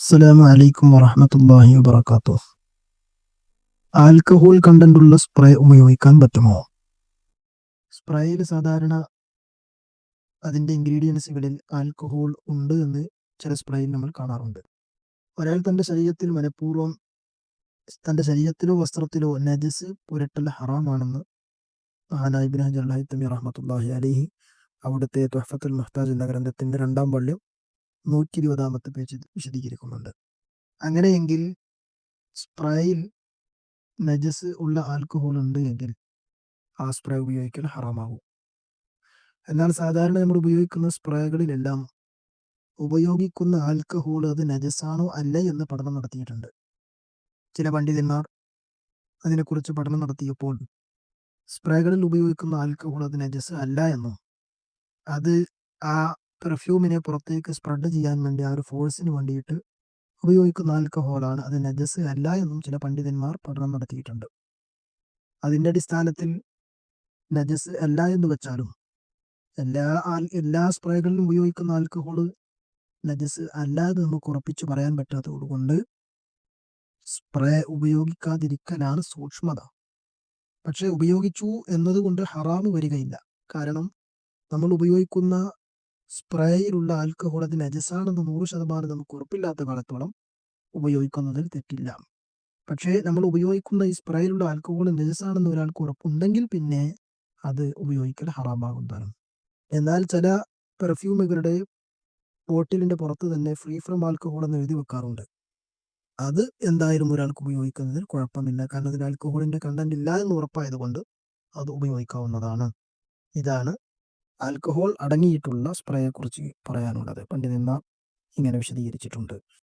അസ്സലാമു അലൈക്കും വറഹ്മത്തുള്ളാഹി വബറകാതുഹു. ആൽക്കഹോൾ കണ്ടന്റുള്ള സ്പ്രേ ഉപയോഗിക്കാൻ പറ്റുമോ? സ്പ്രേയിൽ സാധാരണ അതിന്റെ ഇൻഗ്രീഡിയൻസുകളിൽ ആൽക്കഹോൾ ഉണ്ട് എന്ന് ചില സ്പ്രേയിൽ നമ്മൾ കാണാറുണ്ട്. ഒരാൾ തന്റെ ശരീരത്തിൽ മനഃപൂർവം തന്റെ ശരീരത്തിലോ വസ്ത്രത്തിലോ നജസ് പുരട്ടൽ ഹറാമാണെന്ന് മഹാനായിബിൻ ഹജർ അൽ ഹൈത്തമി റഹ്മത്തുള്ളാഹി അലൈഹി അവിടുത്തെ തൊഹഫത്തുൽ മഹ്താജ് എന്ന ഗ്രന്ഥത്തിന്റെ രണ്ടാം പള്ളിയും നൂറ്റി ഇരുപതാമത്തെ പേജിൽ വിശദീകരിക്കുന്നുണ്ട്. അങ്ങനെയെങ്കിൽ സ്പ്രേയിൽ നജസ് ഉള്ള ആൽക്കഹോൾ ഉണ്ട് എങ്കിൽ ആ സ്പ്രേ ഉപയോഗിക്കൽ ഹറാമാകും എന്നാൽ സാധാരണ നമ്മൾ ഉപയോഗിക്കുന്ന സ്പ്രേകളിലെല്ലാം ഉപയോഗിക്കുന്ന ആൽക്കഹോൾ അത് നജസാണോ അല്ല എന്ന് പഠനം നടത്തിയിട്ടുണ്ട്. ചില പണ്ഡിതന്മാർ അതിനെക്കുറിച്ച് പഠനം നടത്തിയപ്പോൾ സ്പ്രേകളിൽ ഉപയോഗിക്കുന്ന ആൽക്കഹോൾ അത് നജസ് അല്ല എന്നും അത് ആ പെർഫ്യൂമിനെ പുറത്തേക്ക് സ്പ്രെഡ് ചെയ്യാൻ വേണ്ടി ആ ഒരു ഫോഴ്സിന് വേണ്ടിയിട്ട് ഉപയോഗിക്കുന്ന ആൽക്കഹോളാണ് അത് നജസ് അല്ല എന്നും ചില പണ്ഡിതന്മാർ പഠനം നടത്തിയിട്ടുണ്ട്. അതിന്റെ അടിസ്ഥാനത്തിൽ നജസ് അല്ല എന്ന് വെച്ചാലും എല്ലാ എല്ലാ സ്പ്രേകളിലും ഉപയോഗിക്കുന്ന ആൽക്കഹോൾ നജസ് അല്ല എന്ന് നമുക്ക് ഉറപ്പിച്ച് പറയാൻ പറ്റാത്തത് കൊണ്ട് സ്പ്രേ ഉപയോഗിക്കാതിരിക്കലാണ് സൂക്ഷ്മത. പക്ഷെ ഉപയോഗിച്ചു എന്നതുകൊണ്ട് ഹറാമ് വരികയില്ല. കാരണം നമ്മൾ ഉപയോഗിക്കുന്ന സ്പ്രേയിലുള്ള ആൽക്കഹോൾ അത് നജസാണെന്ന് നൂറ് ശതമാനം നമുക്ക് ഉറപ്പില്ലാത്ത കാലത്തോളം ഉപയോഗിക്കുന്നതിൽ തെറ്റില്ല. പക്ഷേ നമ്മൾ ഉപയോഗിക്കുന്ന ഈ സ്പ്രേയിലുള്ള ആൽക്കഹോൾ നജസാണെന്ന് ഒരാൾക്ക് ഉറപ്പുണ്ടെങ്കിൽ പിന്നെ അത് ഉപയോഗിക്കൽ ഹറാമാകുന്നതാണ്. എന്നാൽ ചില പെർഫ്യൂമുകളുടെ ബോട്ടിലിന്റെ പുറത്ത് തന്നെ ഫ്രീ ഫ്രം ആൽക്കഹോൾ എന്ന് എഴുതി വെക്കാറുണ്ട്. അത് എന്തായാലും ഒരാൾക്ക് ഉപയോഗിക്കുന്നതിൽ കുഴപ്പമില്ല. കാരണം അതിൽ ആൽക്കഹോളിന്റെ കണ്ടന്റ് ഇല്ല എന്ന് ഉറപ്പായതുകൊണ്ട് അത് ഉപയോഗിക്കാവുന്നതാണ്. ഇതാണ് ആൽക്കഹോൾ അടങ്ങിയിട്ടുള്ള സ്പ്രേയെക്കുറിച്ച് പറയാനുള്ളത്. പണ്ഡിതന്മാർ ഇങ്ങനെ വിശദീകരിച്ചിട്ടുണ്ട്.